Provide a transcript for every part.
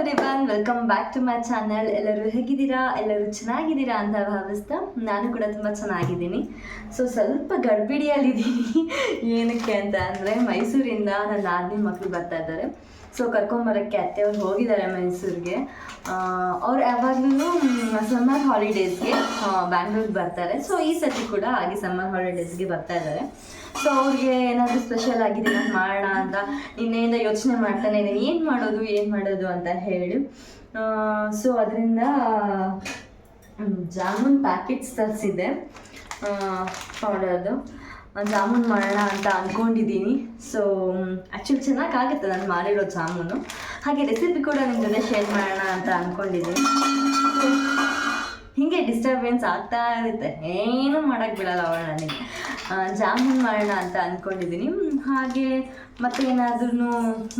Everyone welcome back to my channel ಎಲ್ಲರೂ ಹೇಗಿದ್ದೀರಾ? ಎಲ್ಲರೂ ಚೆನ್ನಾಗಿದ್ದೀರಾ ಅಂತ ಭಾವಿಸ್ತಾ ನಾನು ಕೂಡ ತುಂಬ ಚೆನ್ನಾಗಿದ್ದೀನಿ. ಸೊ ಸ್ವಲ್ಪ ಗಡ್ಬಿಡಿಯಲ್ಲಿದ್ದೀನಿ. ಏನಕ್ಕೆ ಅಂತ ಅಂದರೆ ಮೈಸೂರಿಂದ ನನ್ನ ನಾದಿನಿ ಮಕ್ಕಳು ಬರ್ತಾ ಇದ್ದಾರೆ. ಸೊ ಕರ್ಕೊಂಬರೋಕ್ಕೆ ಅತ್ತೆಯವ್ರು ಹೋಗಿದ್ದಾರೆ ಮೈಸೂರಿಗೆ. ಅವ್ರು ಯಾವಾಗಲೂ ಸಮ್ಮರ್ ಹಾಲಿಡೇಸ್ಗೆ ಬ್ಯಾಂಗ್ಳೂರ್ಗೆ ಬರ್ತಾರೆ. ಸೊ ಈ ಸತಿ ಕೂಡ ಹಾಗೆ ಸಮ್ಮರ್ ಹಾಲಿಡೇಸ್ಗೆ ಬರ್ತಾ ಇದ್ದಾರೆ. ಸೊ ಅವ್ರಿಗೆ ಏನಾದರೂ ಸ್ಪೆಷಲ್ ಆಗಿದೆ ನಾನು ಮಾಡೋಣ ಅಂತ ನಿನ್ನೆಯಿಂದ ಯೋಚನೆ ಮಾಡ್ತಾನೆ ಇದ್ದೀನಿ. ಏನು ಮಾಡೋದು ಏನು ಮಾಡೋದು ಅಂತ ಹೇಳಿ. ಸೊ ಅದರಿಂದ ಜಾಮೂನ್ ಪ್ಯಾಕೆಟ್ಸ್ ತರಿಸಿದ್ದೆ. ಪೌಡರ್ದು ಜಾಮೂನ್ ಮಾಡೋಣ ಅಂತ ಅಂದ್ಕೊಂಡಿದ್ದೀನಿ ಸೊ ಆ್ಯಕ್ಚುಲಿ ಚೆನ್ನಾಗಾಗುತ್ತೆ ನಾನು ಮಾಡಿರೋ ಜಾಮೂನು. ಹಾಗೆ ರೆಸಿಪಿ ಕೂಡ ನಿಮ್ಮ ಜೊತೆ ಶೇರ್ ಮಾಡೋಣ ಅಂತ ಅಂದ್ಕೊಂಡಿದ್ದೀನಿ ಹೀಗೆ ಡಿಸ್ಟರ್ಬೆನ್ಸ್ ಆಗ್ತಾ ಇರುತ್ತೆ. ಏನೂ ಮಾಡೋಕ್ಕೆ ಬಿಡಲ್ಲ ಅವಳು ನನಗೆ. ಜಾಮೂನ್ ಮಾಡೋಣ ಅಂತ ಅಂದ್ಕೊಂಡಿದ್ದೀನಿ ಹಾಗೆ ಮತ್ತೆ ಏನಾದ್ರೂ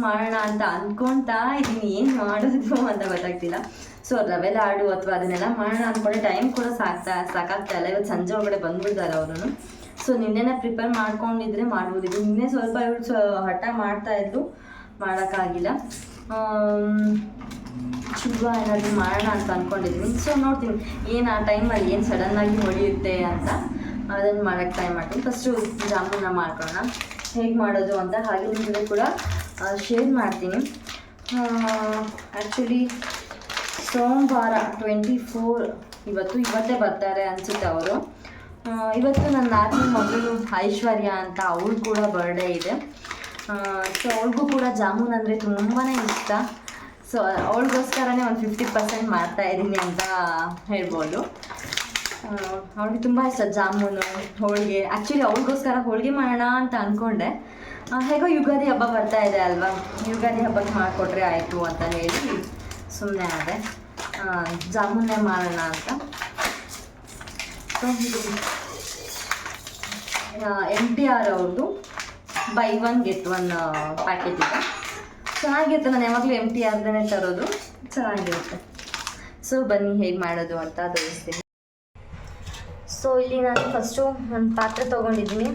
ಮಾಡೋಣ ಅಂತ ಅಂದ್ಕೊಳ್ತಾ ಇದ್ದೀನಿ. ಏನು ಮಾಡೋದು ಅಂತ ಗೊತ್ತಾಗ್ತಿಲ್ಲ. ಸೊ ರವೆ ಲಾಡು ಅಥವಾ ಅದನ್ನೆಲ್ಲ ಮಾಡೋಣ ಅಂದ್ಕೊಂಡೆ ಟೈಮ್ ಕೂಡ ಸಾಕ್ತಾ, ಸಾಕಾಗ್ತಾ ಇಲ್ಲ. ಇವತ್ತು ಸಂಜೆ ಒಳಗಡೆ ಬಂದ್ಬಿಡ್ತಾರೆ ಅವರು ಸೊ ನಿನ್ನೆನೇ ಪ್ರಿಪೇರ್ ಮಾಡ್ಕೊಂಡಿದ್ರೆ ಮಾಡ್ಬೋದಿತ್ತು. ನಿನ್ನೆ ಸ್ವಲ್ಪ ಸ್ವ ಹಠ ಮಾಡ್ತಾ ಇದ್ರು. ಮಾಡೋಕ್ಕಾಗಿಲ್ಲ. ಶುಭ ಏನಾದರೂ ಮಾಡೋಣ ಅಂತ ಅಂದ್ಕೊಂಡಿದ್ದೀನಿ ಸೊ ನೋಡ್ತೀನಿ. ಏನು ಆ ಟೈಮಲ್ಲಿ ಏನು ಸಡನ್ನಾಗಿ ಹೊಡೆಯುತ್ತೆ ಅಂತ. ಅದನ್ನು ಮಾಡೋಕ್ಕೆ ಟ್ರೈ ಮಾಡ್ತೀನಿ. ಫಸ್ಟು ಜಾಮೂನ ಮಾಡ್ಕೊಳ್ಳೋಣ. ಹೇಗೆ ಮಾಡೋದು ಅಂತ ಹಾಗೆ ನಿಮಗೆ ಕೂಡ ಶೇರ್ ಮಾಡ್ತೀನಿ. ಆ್ಯಕ್ಚುಲಿ ಸೋಮವಾರ ಟ್ವೆಂಟಿ ಫೋರ್ ಇವತ್ತು ಇವತ್ತೇ ಬರ್ತಾರೆ ಅನಿಸುತ್ತೆ ಅವರು. ಇವತ್ತು ನನ್ನ ನಾಲ್ಕನೇ ಮಗಳು ಐಶ್ವರ್ಯ ಅಂತ ಅವಳು ಕೂಡ ಬರ್ಡೇ ಇದೆ. ಸೊ ಅವಳಿಗೂ ಕೂಡ ಜಾಮೂನ್ ಅಂದರೆ ತುಂಬಾ ಇಷ್ಟ. ಸೊ ಅವಳಿಗೋಸ್ಕರನೇ ಒಂದು ಫಿಫ್ಟಿ ಪರ್ಸೆಂಟ್ ಮಾಡ್ತಾ ಇದ್ದೀನಿ ಅಂತ ಹೇಳ್ಬೋದು. ಅವಳಿಗೆ ತುಂಬ ಇಷ್ಟ ಜಾಮೂನು, ಹೋಳಿಗೆ. ಆ್ಯಕ್ಚುಲಿ ಅವಳಿಗೋಸ್ಕರ ಹೋಳಿಗೆ ಮಾಡೋಣ ಅಂತ ಅಂದ್ಕೊಂಡೆ ಹೇಗೋ ಯುಗಾದಿ ಹಬ್ಬ ಬರ್ತಾ ಇದೆ ಅಲ್ವಾ? ಯುಗಾದಿ ಹಬ್ಬಕ್ಕೆ ಮಾಡಿಕೊಟ್ರೆ ಆಯಿತು ಅಂತ ಹೇಳಿ ಸುಮ್ಮನೆ ಆದೆ. ಜಾಮೂನೇ ಮಾಡೋಣ ಅಂತ. ಸೊ ಇದು. ಎಂ ಟಿ ಆರ್ ಅವ್ರದ್ದು buy one get one packet ಇದೆ. ಚೆನ್ನಾಗಿರುತ್ತೆ ನಾನು ಯಾವಾಗಲೂ ಎಂ ಟಿ ಆರ್ದೇ ತರೋದು. ಚೆನ್ನಾಗಿರುತ್ತೆ. ಸೊ ಬನ್ನಿ ಹೇಗೆ ಮಾಡೋದು ಅಂತ ತೋರಿಸ್ತೀನಿ. ಸೊ ಇಲ್ಲಿ ನಾನು ಫಸ್ಟು ಒಂದು ಪಾತ್ರೆ ತೊಗೊಂಡಿದ್ದೀನಿ.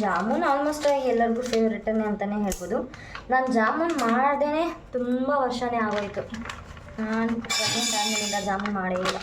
ಜಾಮೂನ್ ಆಲ್ಮೋಸ್ಟ್ ಎಲ್ಲರಿಗೂ ಫೇವ್ರೇಟನ್ನೇ ಅಂತಲೇ ಹೇಳ್ಬೋದು. ನಾನು ಜಾಮೂನ್ ಮಾಡ್ದೇ ತುಂಬ ವರ್ಷನೇ ಆಗೋಯ್ತು. ನಾನು ಜಾಮೂನ್ ಮಾಡೇ ಇಲ್ಲ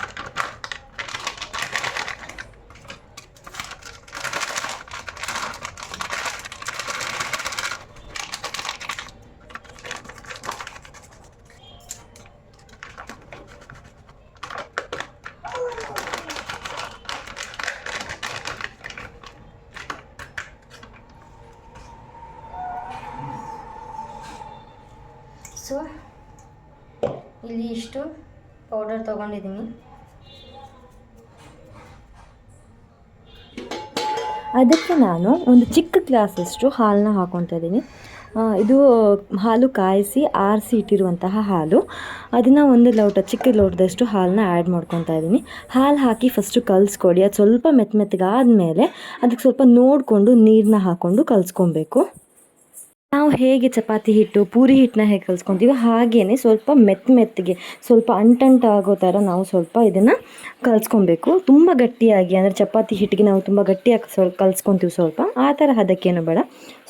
ಸೊ ಇಷ್ಟು ಪೌಡರ್ ತೊಗೊಂಡಿದ್ದೀನಿ. ಅದಕ್ಕೆ ನಾನು ಒಂದು ಚಿಕ್ಕ ಗ್ಲಾಸಷ್ಟು ಹಾಲನ್ನ ಹಾಕೊತಾ ಇದ್ದೀನಿ. ಇದು ಹಾಲು ಕಾಯಿಸಿ ಆರಿಸಿ ಇಟ್ಟಿರುವಂತಹ ಹಾಲು. ಅದನ್ನು ಒಂದು ಲೋಟ, ಚಿಕ್ಕ ಲೋಟದಷ್ಟು ಹಾಲನ್ನ ಆ್ಯಡ್ ಮಾಡ್ಕೊತಾ ಇದ್ದೀನಿ. ಹಾಲು ಹಾಕಿ ಫಸ್ಟು ಕಲಿಸ್ಕೊಡಿ. ಅದು ಸ್ವಲ್ಪ ಮೆತ್ತ ಮೆತ್ತಗಾದಮೇಲೆ ಅದಕ್ಕೆ ಸ್ವಲ್ಪ ನೋಡಿಕೊಂಡು ನೀರನ್ನ ಹಾಕ್ಕೊಂಡು ಕಲಿಸ್ಕೊಬೇಕು ನಾವು ಹೇಗೆ ಚಪಾತಿ ಹಿಟ್ಟು, ಪೂರಿ ಹಿಟ್ಟನ್ನ ಹೇಗೆ ಕಲಿಸ್ಕೊತೀವಿ ಹಾಗೇ ಸ್ವಲ್ಪ ಮೆತ್ತ ಮೆತ್ತಗೆ, ಸ್ವಲ್ಪ ಅಂಟಂಟು ಆಗೋ ಥರ ನಾವು ಸ್ವಲ್ಪ ಇದನ್ನು ಕಲಿಸ್ಕೊಬೇಕು. ತುಂಬ ಗಟ್ಟಿಯಾಗಿ, ಅಂದರೆ ಚಪಾತಿ ಹಿಟ್ಟಿಗೆ ನಾವು ತುಂಬ ಗಟ್ಟಿಯಾಗಿ ಸ್ವಲ್ಪ ಕಲಿಸ್ಕೊತೀವಿ ಸ್ವಲ್ಪ. ಆ ಥರ ಹದಕ್ಕೇನು ಬೇಡ.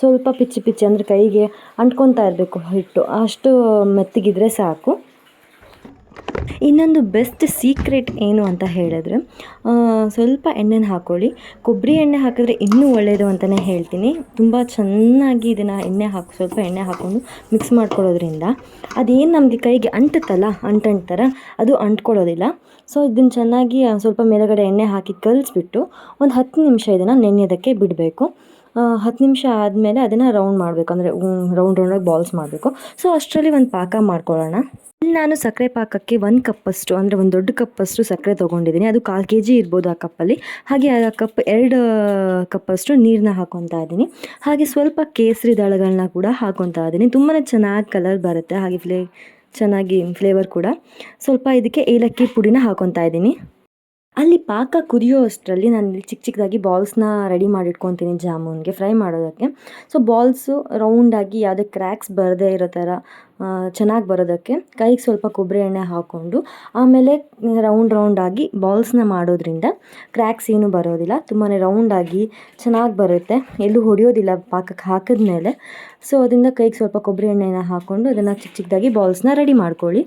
ಸ್ವಲ್ಪ ಪಿಚ್ಚಿ ಪಿಚ್ಚಿ, ಅಂದರೆ ಕೈಗೆ ಅಂಟ್ಕೊತಾ ಇರಬೇಕು ಹಿಟ್ಟು. ಅಷ್ಟು ಮೆತ್ತಗಿದ್ರೆ ಸಾಕು. ಇನ್ನೊಂದು ಬೆಸ್ಟ್ ಸೀಕ್ರೆಟ್ ಏನು ಅಂತ ಹೇಳಿದ್ರೆ ಸ್ವಲ್ಪ ಎಣ್ಣೆನ ಹಾಕ್ಕೊಳ್ಳಿ ಕೊಬ್ಬರಿ ಎಣ್ಣೆ ಹಾಕಿದ್ರೆ ಇನ್ನೂ ಒಳ್ಳೆಯದು ಅಂತಲೇ ಹೇಳ್ತೀನಿ. ತುಂಬ ಚೆನ್ನಾಗಿ ಇದನ್ನು ಎಣ್ಣೆ ಹಾಕಿ, ಸ್ವಲ್ಪ ಎಣ್ಣೆ ಹಾಕ್ಕೊಂಡು ಮಿಕ್ಸ್ ಮಾಡ್ಕೊಳ್ಳೋದ್ರಿಂದ ಅದೇನು ನಮಗೆ ಕೈಗೆ ಅಂಟುತ್ತಲ್ಲ ಅಂಟಂಟ್ತಾರ ಅದು ಅಂಟ್ಕೊಳ್ಳೋದಿಲ್ಲ. ಸೊ ಇದನ್ನು ಚೆನ್ನಾಗಿ ಸ್ವಲ್ಪ ಮೇಲುಗಡೆ ಎಣ್ಣೆ ಹಾಕಿ ಕಲಿಸ್ಬಿಟ್ಟು ಒಂದು ಹತ್ತು ನಿಮಿಷ ಇದನ್ನು ನೆನೆಯೋದಕ್ಕೆ ಬಿಡಬೇಕು. ಹತ್ತು ನಿಮಿಷ ಆದಮೇಲೆ ಅದನ್ನು ರೌಂಡ್ ಮಾಡಬೇಕು. ಅಂದರೆ ರೌಂಡ್ ರೌಂಡಾಗಿ ಬಾಲ್ಸ್ ಮಾಡಬೇಕು. ಸೊ ಅಷ್ಟರಲ್ಲಿ ಒಂದು ಪಾಕ ಮಾಡ್ಕೊಳ್ಳೋಣ. ನಾನು ಸಕ್ಕರೆ ಪಾಕಕ್ಕೆ ಒಂದು ಕಪ್ಪಷ್ಟು, ಅಂದರೆ ಒಂದು ದೊಡ್ಡ ಕಪ್ಪಷ್ಟು ಸಕ್ಕರೆ ತೊಗೊಂಡಿದ್ದೀನಿ. ಅದು ಕಾಲು ಕೆ ಜಿ ಇರ್ಬೋದು ಆ ಕಪ್ಪಲ್ಲಿ. ಹಾಗೆ ಆ ಕಪ್, ಎರಡು ಕಪ್ಪಷ್ಟು ನೀರನ್ನ ಹಾಕೊತಾ ಇದ್ದೀನಿ. ಹಾಗೆ ಸ್ವಲ್ಪ ಕೇಸರಿ ದಳಗಳನ್ನ ಕೂಡ ಹಾಕೊತಾ ಇದ್ದೀನಿ. ತುಂಬಾ ಚೆನ್ನಾಗಿ ಕಲರ್ ಬರುತ್ತೆ. ಹಾಗೆ ಫ್ಲೇ ಚೆನ್ನಾಗಿ ಫ್ಲೇವರ್ ಕೂಡ. ಸ್ವಲ್ಪ ಇದಕ್ಕೆ ಏಲಕ್ಕಿ ಪುಡಿನ ಹಾಕೊತಾ ಇದ್ದೀನಿ. ಅಲ್ಲಿ ಪಾಕ ಕುದಿಯೋ ಅಷ್ಟರಲ್ಲಿ ನಾನು ಚಿಕ್ಕ ಚಿಕ್ಕದಾಗಿ ಬಾಲ್ಸ್ನ ರೆಡಿ ಮಾಡಿಟ್ಕೊತೀನಿ ಜಾಮೂನ್ಗೆ ಫ್ರೈ ಮಾಡೋದಕ್ಕೆ. ಸೊ ಬಾಲ್ಸು ರೌಂಡಾಗಿ ಯಾವುದೇ ಕ್ರ್ಯಾಕ್ಸ್ ಬರದೇ ಇರೋ ಥರ ಚೆನ್ನಾಗಿ ಬರೋದಕ್ಕೆ ಕೈಗೆ ಸ್ವಲ್ಪ ಕೊಬ್ಬರಿ ಎಣ್ಣೆ ಹಾಕ್ಕೊಂಡು, ಆಮೇಲೆ ರೌಂಡ್ ರೌಂಡಾಗಿ ಬಾಲ್ಸ್ನ ಮಾಡೋದ್ರಿಂದ ಕ್ರ್ಯಾಕ್ಸ್ ಏನೂ ಬರೋದಿಲ್ಲ. ತುಂಬಾ ರೌಂಡಾಗಿ ಚೆನ್ನಾಗಿ ಬರುತ್ತೆ. ಎಲ್ಲೂ ಹೊಡೆಯೋದಿಲ್ಲ ಪಾಕಕ್ಕೆ ಹಾಕಿದ್ಮೇಲೆ. ಸೊ ಅದರಿಂದ ಕೈಗೆ ಸ್ವಲ್ಪ ಕೊಬ್ಬರಿ ಎಣ್ಣೆನ ಹಾಕ್ಕೊಂಡು ಅದನ್ನು ಚಿಕ್ಕ ಚಿಕ್ಕದಾಗಿ ಬಾಲ್ಸ್ನ ರೆಡಿ ಮಾಡ್ಕೊಳ್ಳಿ.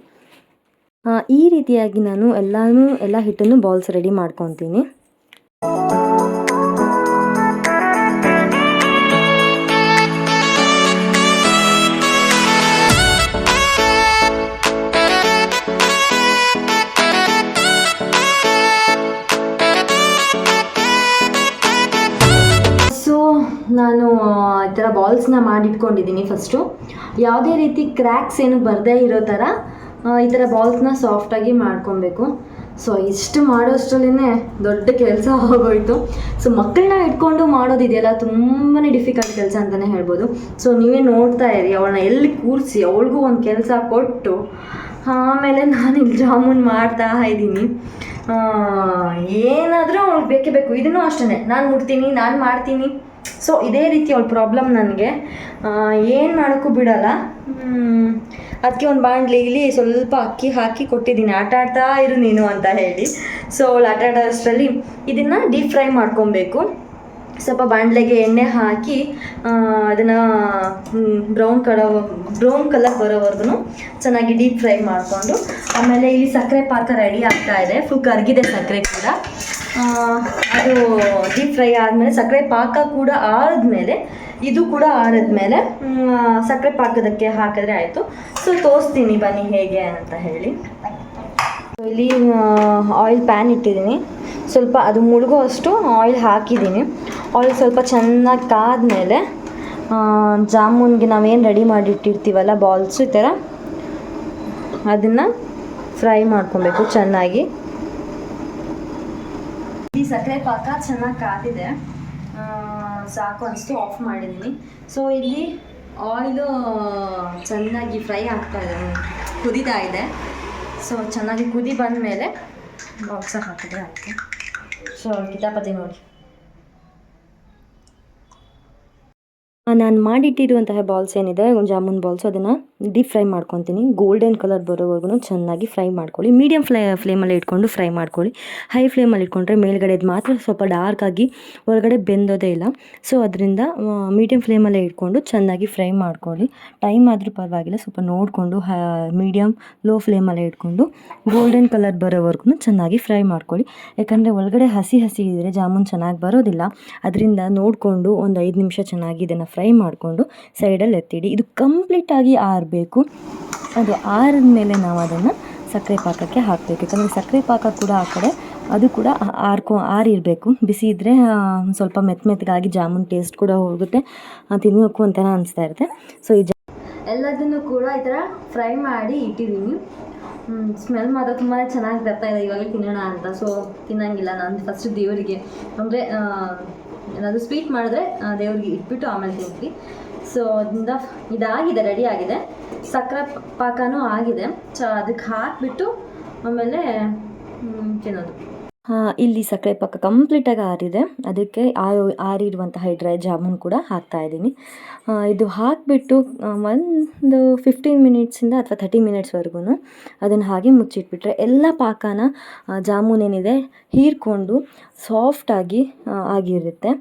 ಈ ರೀತಿಯಾಗಿ ನಾನು ಎಲ್ಲನೂ, ಎಲ್ಲ ಹಿಟ್ಟನ್ನು ಬಾಲ್ಸ್ ರೆಡಿ ಮಾಡ್ಕೊತೀನಿ ನಾನು ಈ ಥರ ಬಾಲ್ಸ್ನ ಮಾಡಿಟ್ಕೊಂಡಿದ್ದೀನಿ ಫಸ್ಟು ಯಾವುದೇ ರೀತಿ ಕ್ರ್ಯಾಕ್ಸ್ ಏನು ಬರದೇ ಇರೋ ಥರ ಈ ಥರ ಬಾಲ್ಸ್ನ ಸಾಫ್ಟಾಗಿ ಮಾಡ್ಕೊಬೇಕು. ಸೊ ಇಷ್ಟು ಮಾಡೋಷ್ಟರಲ್ಲೇ ದೊಡ್ಡ ಕೆಲಸ ಆಗೋಯ್ತು. ಸೊ ಮಕ್ಕಳನ್ನ ಇಟ್ಕೊಂಡು ಮಾಡೋದಿದೆಯಲ್ಲ ತುಂಬಾ ಡಿಫಿಕಲ್ಟ್ ಕೆಲಸ ಅಂತಲೇ ಹೇಳ್ಬೋದು. ಸೊ ನೀವೇ ನೋಡ್ತಾ ಇರಿ, ಅವಳನ್ನ ಎಲ್ಲಿ ಕೂರಿಸಿ, ಅವಳಿಗೂ ಒಂದು ಕೆಲಸ ಕೊಟ್ಟು, ಆಮೇಲೆ ನಾನು ಇಲ್ಲಿ ಜಾಮೂನ್ ಮಾಡ್ತಾ ಇದ್ದೀನಿ. ಏನಾದರೂ ಅವಳಿಗೆ ಬೇಕೇ ಬೇಕು. ಇದನ್ನು ಅಷ್ಟೇ ನಾನು ಮುಟ್ತೀನಿ, ನಾನು ಮಾಡ್ತೀನಿ. ಸೊ ಇದೇ ರೀತಿ ಅವಳ ಪ್ರಾಬ್ಲಮ್ ನನಗೆ. ಏನು ಮಾಡೋಕ್ಕೂ ಬಿಡಲ್ಲ. ಅದಕ್ಕೆ ಒಂದು ಬಾಣಲಿಲಿ ಸ್ವಲ್ಪ ಅಕ್ಕಿ ಹಾಕಿ ಕೊಟ್ಟಿದ್ದೀನಿ. ಆಟ ಆಡ್ತಾ ಇರು ನೀನು ಅಂತ ಹೇಳಿ. ಸೊ ಅವಳು ಆಟ ಆಡೋಷ್ಟರಲ್ಲಿ ಇದನ್ನು ಡೀಪ್ ಫ್ರೈ ಮಾಡ್ಕೊಬೇಕು. ಸ್ವಲ್ಪ ಬಾಣಲೆಗೆ ಎಣ್ಣೆ ಹಾಕಿ ಅದನ್ನು ಬ್ರೌನ್ ಕಡ ಬ್ರೌನ್ ಕಲರ್ ಬರೋವರೆಗೂ ಚೆನ್ನಾಗಿ ಡೀಪ್ ಫ್ರೈ ಮಾಡಿಕೊಂಡು, ಆಮೇಲೆ ಇಲ್ಲಿ ಸಕ್ಕರೆ ಪಾಕ ರೆಡಿ ಆಗ್ತಾ ಇದೆ. ಫುಲ್ ಕರಗಿದೆ ಸಕ್ಕರೆ ಕೂಡ. ಅದು ಡೀಪ್ ಫ್ರೈ ಆದಮೇಲೆ ಸಕ್ಕರೆ ಪಾಕ ಕೂಡ ಆರಿದ್ಮೇಲೆ ಇದು ಕೂಡ ಆರಿದ್ಮೇಲೆ ಸಕ್ಕರೆ ಪಾಕದಕ್ಕೆ ಹಾಕಿದ್ರೆ ಆಯಿತು. ಸೊ ತೋರಿಸ್ತೀನಿ ಬನ್ನಿ ಹೇಗೆ ಅಂತ ಹೇಳಿ. ಇಲ್ಲಿ ಆಯಿಲ್ ಪ್ಯಾನ್ ಇಟ್ಟಿದ್ದೀನಿ. ಸ್ವಲ್ಪ ಅದು ಮುಳುಗೋ ಅಷ್ಟು ಆಯಿಲ್ ಹಾಕಿದ್ದೀನಿ. ಆಯಿಲ್ ಸ್ವಲ್ಪ ಚೆನ್ನಾಗಿ ಕಾದ್ಮೇಲೆ ಜಾಮೂನ್ಗೆ ನಾವೇನು ರೆಡಿ ಮಾಡಿಟ್ಟಿರ್ತೀವಲ್ಲ ಬಾಲ್ಸು ಈ ಥರ ಅದನ್ನು ಫ್ರೈ ಮಾಡ್ಕೊಬೇಕು ಚೆನ್ನಾಗಿ. ಸಕ್ಕರೆ ಪಾಕ ಚೆನ್ನಾಗಿ ಕಾದಿದೆ. ಸಾಕು ಅನಿಸ್ತು ಆಫ್ ಮಾಡಿದ್ದೀನಿ ಸೊ ಇಲ್ಲಿ ಆಯಿಲು ಚೆನ್ನಾಗಿ ಫ್ರೈ ಆಗ್ತಾ ಇದೆ. ಕುದೀತಾ ಇದೆ. ಸೊ ಚೆನ್ನಾಗಿ ಕುದಿ ಬಂದ ಮೇಲೆ ಬಾಕ್ಸ ಹಾಕಿದೆ ಅದಕ್ಕೆ. ಸೊ ಕಿತಾಪತಿ ನೋಡಿ. ನಾನು ಮಾಡಿಟ್ಟಿರುವಂತಹ ಬಾಲ್ಸ್ ಏನಿದೆ? ಜಾಮೂನ್ ಬಾಲ್ಸ್ ಅದನ್ನು ಡೀಪ್ ಫ್ರೈ ಮಾಡ್ಕೊತೀನಿ. ಗೋಲ್ಡನ್ ಕಲರ್ ಬರೋವರೆಗೂ ಚೆನ್ನಾಗಿ ಫ್ರೈ ಮಾಡ್ಕೊಳ್ಳಿ. ಮೀಡಿಯಮ್ ಫ್ಲೇ ಫ್ಲೇಮಲ್ಲಿ ಇಟ್ಕೊಂಡು ಫ್ರೈ ಮಾಡ್ಕೊಳ್ಳಿ. ಹೈ ಫ್ಲೇಮಲ್ಲಿ ಇಟ್ಕೊಂಡ್ರೆ ಮೇಲ್ಗಡೆದು ಮಾತ್ರ ಸ್ವಲ್ಪ ಡಾರ್ಕ್ ಆಗಿ ಒಳಗಡೆ ಬೆಂದೋದೇ ಇಲ್ಲ. ಸೊ ಅದರಿಂದ ಮೀಡಿಯಮ್ ಫ್ಲೇಮಲ್ಲೇ ಇಟ್ಕೊಂಡು ಚೆನ್ನಾಗಿ ಫ್ರೈ ಮಾಡ್ಕೊಳ್ಳಿ. ಟೈಮ್ ಆದರೂ ಪರವಾಗಿಲ್ಲ. ಸ್ವಲ್ಪ ನೋಡಿಕೊಂಡು ಮೀಡಿಯಮ್ ಲೋ ಫ್ಲೇಮಲ್ಲೇ ಇಟ್ಕೊಂಡು ಗೋಲ್ಡನ್ ಕಲರ್ ಬರೋವರೆಗೂ ಚೆನ್ನಾಗಿ ಫ್ರೈ ಮಾಡ್ಕೊಳ್ಳಿ. ಯಾಕಂದರೆ ಒಳಗಡೆ ಹಸಿ ಹಸಿ ಇದ್ದರೆ ಜಾಮೂನ್ ಚೆನ್ನಾಗಿ ಬರೋದಿಲ್ಲ. ಅದರಿಂದ ನೋಡಿಕೊಂಡು ಒಂದು ಐದು ನಿಮಿಷ ಚೆನ್ನಾಗಿ ಇದನ್ನು ಫ್ರೈ ಮಾಡಿಕೊಂಡು ಸೈಡಲ್ಲಿ ಎತ್ತಿಡಿ. ಇದು ಕಂಪ್ಲೀಟಾಗಿ ಆರಬೇಕು ಅದು ಆರಿದ ಮೇಲೆ ನಾವು ಅದನ್ನು ಸಕ್ಕರೆ ಪಾಕಕ್ಕೆ ಹಾಕಬೇಕು. ಯಾಕಂದರೆ ಸಕ್ಕರೆ ಪಾಕ ಕೂಡ ಆ ಕಡೆ ಅದು ಕೂಡ ಆರ್ಕೊ ಆರಿರಬೇಕು. ಬಿಸಿ ಇದ್ದರೆ ಸ್ವಲ್ಪ ಮೆತ್ತ ಮೆತ್ತಗಾಗಿ ಜಾಮೂನ್ ಟೇಸ್ಟ್ ಕೂಡ ಹೋಗುತ್ತೆ. ತಿನ್ನೋಕ್ಕೂ ಅಂತ ಅನಿಸ್ತಾ ಇರುತ್ತೆ. ಸೊ ಈ ಎಲ್ಲದನ್ನು ಕೂಡ ಈ ಥರ ಫ್ರೈ ಮಾಡಿ ಇಟ್ಟಿದ್ದೀನಿ. ಸ್ಮೆಲ್ ಮಾತ್ರ ತುಂಬಾ ಚೆನ್ನಾಗಿ ಬರ್ತಾ ಇದೆ ಇವಾಗ ತಿನ್ನೋಣ ಅಂತ. ಸೊ ತಿನ್ನಂಗಿಲ್ಲ ನಾನು ಫಸ್ಟ್ ದೇವರಿಗೆ. ಅಂದರೆ ಏನಾದರೂ ಸ್ವೀಟ್ ಮಾಡಿದ್ರೆ ದೇವ್ರಿಗೆ ಇಟ್ಬಿಟ್ಟು ಆಮೇಲೆ ತಿಂತೀವಿ ಸೊ ಅದರಿಂದ ಇದಾಗಿದೆ ರೆಡಿ ಆಗಿದೆ. ಸಕ್ಕರೆ ಪಾಕನೂ ಆಗಿದೆ. ಸೊ ಅದಕ್ಕೆ ಹಾಕಿಬಿಟ್ಟು ಆಮೇಲೆ ತಿನ್ನೋದು. ಇಲ್ಲಿ ಸಕ್ಕರೆ ಪಾಕ ಕಂಪ್ಲೀಟಾಗಿ ಆರಿದೆ. ಅದಕ್ಕೆ ಆರಿರುವಂತಹ ಡ್ರೈ ಜಾಮೂನ್ ಕೂಡ ಹಾಕ್ತಾ ಇದ್ದೀನಿ. ಇದು ಹಾಕಿಬಿಟ್ಟು ಒಂದು ಫಿಫ್ಟೀನ್ ಮಿನಿಟ್ಸಿಂದ ಅಥವಾ ಥರ್ಟಿ ಮಿನಿಟ್ಸ್ವರೆಗೂ ಅದನ್ನು ಹಾಗೆ ಮುಚ್ಚಿಟ್ಬಿಟ್ರೆ ಎಲ್ಲ ಪಾಕನ ಜಾಮೂನ್ ಏನಿದೆ, ಹೀರ್ಕೊಂಡು ಸಾಫ್ಟಾಗಿ ಆಗಿರುತ್ತೆ.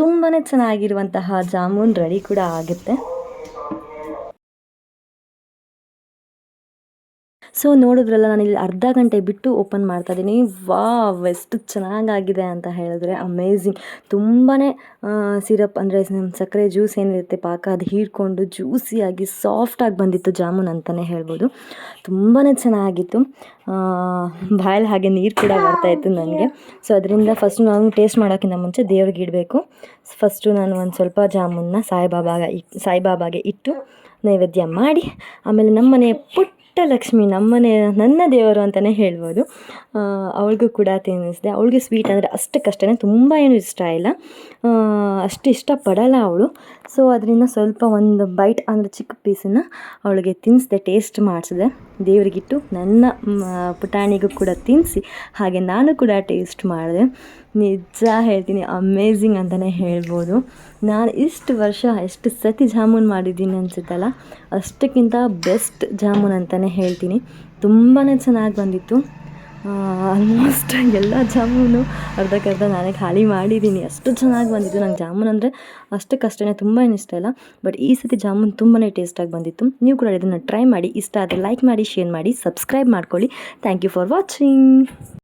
ತುಂಬಾ ಚೆನ್ನಾಗಿರುವಂತಹ ಜಾಮೂನ್ ರೆಡಿ ಕೂಡ ಆಗುತ್ತೆ. ಸೊ ನೋಡಿದ್ರಲ್ಲ, ನಾನು ಇಲ್ಲಿ ಅರ್ಧ ಗಂಟೆ ಬಿಟ್ಟು ಓಪನ್ ಮಾಡ್ತಾ ಇದ್ದೀನಿ ವಾವ್ ಎಷ್ಟು ಚೆನ್ನಾಗಾಗಿದೆ ಅಂತ ಹೇಳಿದ್ರೆ ಅಮೇಝಿಂಗ್ ತುಂಬಾ ಸಿರಪ್ ಅಂದರೆ ಸಕ್ಕರೆ ಜ್ಯೂಸ್ ಏನಿರುತ್ತೆ ಪಾಕ, ಅದು ಹೀರ್ಕೊಂಡು ಜ್ಯೂಸಿಯಾಗಿ ಸಾಫ್ಟಾಗಿ ಬಂದಿತ್ತು ಜಾಮೂನ್ ಅಂತಲೇ ಹೇಳ್ಬೋದು. ತುಂಬಾ ಚೆನ್ನಾಗಿತ್ತು. ಬಾಯಲ್ಲಿ ಹಾಗೆ ನೀರು ಕೂಡ ಬರ್ತಾ ಇತ್ತು ನನಗೆ ಸೊ ಅದರಿಂದ ಫಸ್ಟ್ ನಾನು ಟೇಸ್ಟ್ ಮಾಡೋಕ್ಕಿಂತ ಮುಂಚೆ ದೇವ್ರಿಗೆ ಇಡಬೇಕು. ಫಸ್ಟು ನಾನು ಒಂದು ಸ್ವಲ್ಪ ಜಾಮೂನ್ನ ಸಾಯಿಬಾಬಾಗ ಇಟ್ ಸಾಯಿಬಾಬಾಗೆ ಇಟ್ಟು ನೈವೇದ್ಯ ಮಾಡಿ, ಆಮೇಲೆ ನಮ್ಮನೆ ಪುಟ್ಟ ಲಕ್ಷ್ಮಿ ನಮ್ಮನೆ, ನನ್ನ ದೇವರು ಅಂತಲೇ ಹೇಳ್ಬೋದು. ಅವಳಿಗೂ ಕೂಡ ತಿನ್ನಿಸಿದೆ ಅವಳಿಗೆ ಸ್ವೀಟ್ ಅಂದರೆ ಅಷ್ಟಕ್ಕಷ್ಟೇ ತುಂಬ ಏನು ಇಷ್ಟ ಇಲ್ಲ. ಅಷ್ಟು ಇಷ್ಟಪಡಲ್ಲ ಅವಳು. ಸೊ ಅದರಿಂದ ಸ್ವಲ್ಪ ಒಂದು ಬೈಟ್ ಅಂದರೆ ಚಿಕ್ಕ ಪೀಸನ್ನು ಅವಳಿಗೆ ತಿನ್ನಿಸಿದೆ ಟೇಸ್ಟ್ ಮಾಡಿಸಿದೆ. ದೇವರಿಗಿಟ್ಟು ನನ್ನ ಪುಟಾಣಿಗೂ ಕೂಡ ತಿನ್ನಿಸಿ ಹಾಗೆ ನಾನು ಕೂಡ ಟೇಸ್ಟ್ ಮಾಡಿದೆ. ನಿಜ ಹೇಳ್ತೀನಿ ಅಮೇಝಿಂಗ್ ಅಂತಲೇ ಹೇಳ್ಬೋದು. ನಾನು ಇಷ್ಟು ವರ್ಷ ಎಷ್ಟು ಸತಿ ಜಾಮೂನ್ ಮಾಡಿದ್ದೀನಿ ಅನಿಸುತ್ತಲ್ಲ, ಅಷ್ಟಕ್ಕಿಂತ ಬೆಸ್ಟ್ ಜಾಮೂನ್ ಅಂತಲೇ ಹೇಳ್ತೀನಿ. ತುಂಬಾ ಚೆನ್ನಾಗಿ ಬಂದಿತ್ತು. ಆಲ್ಮೋಸ್ಟ್ ಎಲ್ಲ ಜಾಮೂನು ಅರ್ಧಕ್ಕರ್ಧ ನಾನೇ ಖಾಲಿ ಮಾಡಿದ್ದೀನಿ. ಅಷ್ಟು ಚೆನ್ನಾಗಿ ಬಂದಿತ್ತು. ನಂಗೆ ಜಾಮೂನ್ ಅಂದರೆ ಅಷ್ಟಕ್ಕಷ್ಟೇ ತುಂಬ ಇಷ್ಟ ಇಲ್ಲ ಬಟ್ ಈ ಸತಿ ಜಾಮೂನ್ ತುಂಬಾ ಟೇಸ್ಟಾಗಿ ಬಂದಿತ್ತು. ನೀವು ಕೂಡ ಇದನ್ನು ಟ್ರೈ ಮಾಡಿ, ಇಷ್ಟ ಆದರೆ ಲೈಕ್ ಮಾಡಿ ಶೇರ್ ಮಾಡಿ ಸಬ್ಸ್ಕ್ರೈಬ್ ಮಾಡ್ಕೊಳ್ಳಿ. Thank you for watching